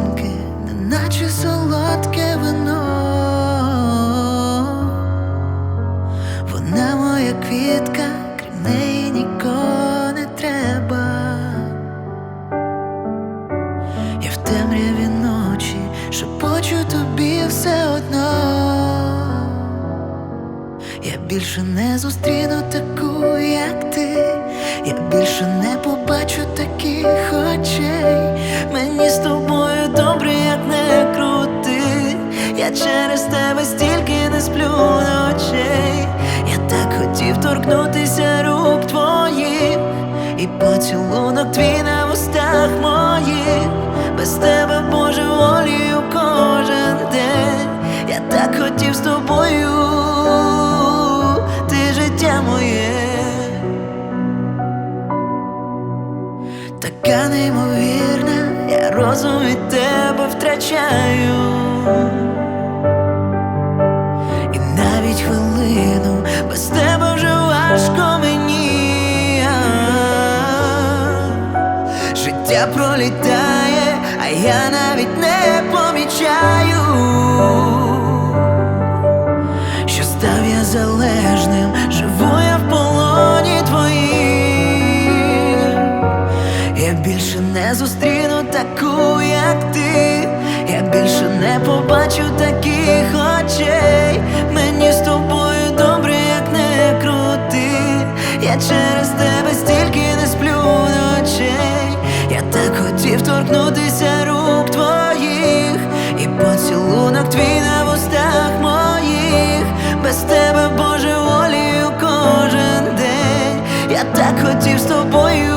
поцілунки, неначе солодке вино. Вона моя квітка, крім неї нікого не треба. Я в темряві ночі шепочу тобі все одно. Я більше не зустріну таку, як ти. Я більше не побачу таких очей. Через тебе стільки не сплю ночей. Я так хотів торкнутися рук твоїх, і поцілунок твій на устах моїх. Без тебе, Боже, волію кожен день. Я так хотів з тобою, ти життя моє. Така неймовірна, я розум від тебе втрачаю. Без тебе вже важко мені. Життя пролітає, а я навіть не помічаю, що став я залежним, живу я в полоні твоїм. Я більше не зустріну таку, як ти. Я більше не побачу таких очей. через тебе стільки не сплю ночей. Я так хотів торкнутися рук твоїх, і поцілунок твій на вустах моїх, без тебе, Боже, волію кожен день. Я так хотів з тобою,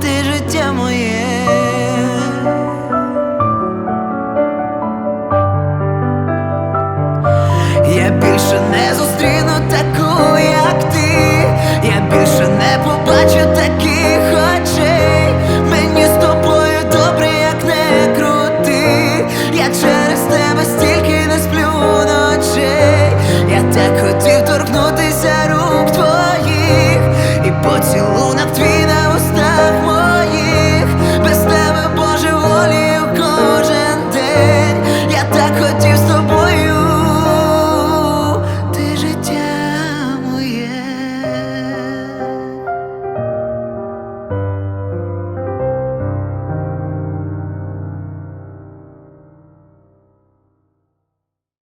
ти життя моє. Я більше не зустріну таку.